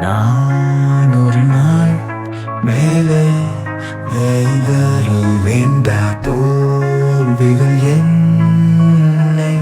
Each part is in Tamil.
நான் ஒரு நாள் மேலே வேண்ட தோல்விகள் என்னை.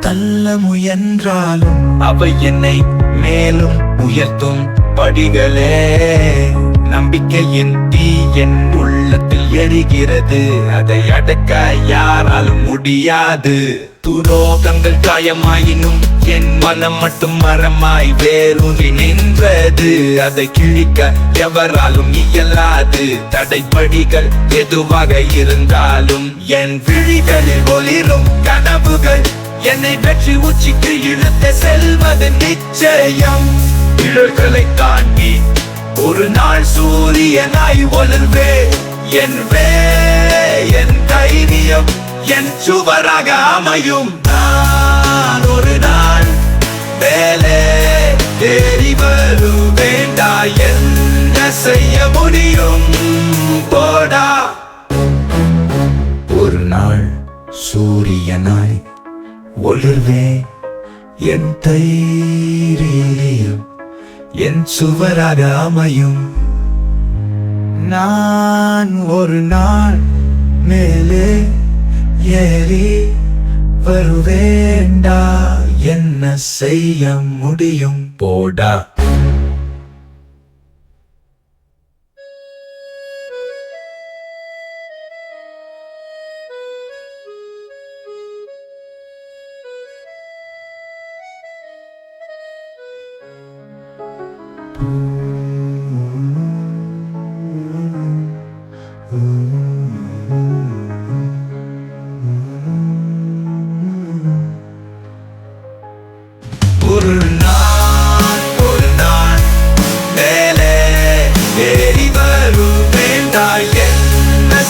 தள்ள முயன்றாலும் அவை என்னை மேலும் உயர்த்தும் படிகளே. நம்பிக்கையின் தீ என் உள்ளத்தில் எரிகிறது. அதை அடக்க யாராலும் முடியாது. துரோகங்கள் காயமாயினும் என் மனம் மட்டும் மரமாய் வேரூன்றி நின்றது. அதை கிழிக்க எவராலும் இயலாது. தடைப்படிகள் எதுவாக இருந்தாலும் என் விழிகளில் ஒளிரும் கனவுகள் என்னை வெற்றி உச்சிக்கு இழுத்து செல்வது நிச்சயம். இடர்களை தாண்டி ஒரு நாள் சூரியனாய் ஒளிர்வே. என் வே என் தைரியம் என் சுவராக அமையும். நான் ஒரு நாள் மேலே தேடி வருவேண்டா. என்ன செய்ய முடியும்? போடா. ஒரு நாள் சூரியனாய் ஒளிர்வே. என் தைரியம். என் சுவராக அமையும். நான் ஒரு நாள் மேலே ஏறி வருவேண்டா என்ன செய்ய முடியும்? போடா.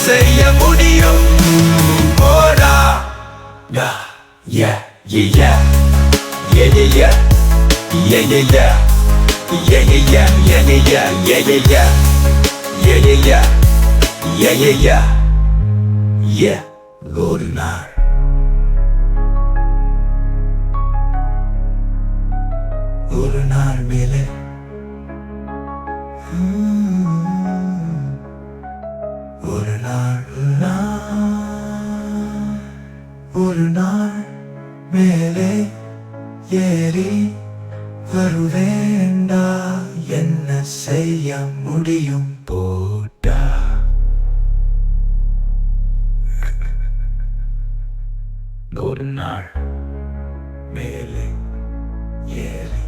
செய்ய முடியும் போடா Yeah, yeah, yeah, yeah, yeah, yeah, yeah, yeah, yeah, yeah, yeah, yeah, yeah, yeah, yeah, yeah, yeah, yeah, yeah, yeah, yeah, yeah, yeah, yeah, yeah, ஒரு நாள் ஒரு நாள் மேலே ஒரு நாள் ஒரு நாள் மேலே ஏறி வருவேன் வேண்டா என்ன செய்ய முடியும்? போட்டா ஒரு நாள் மேலே ஏறி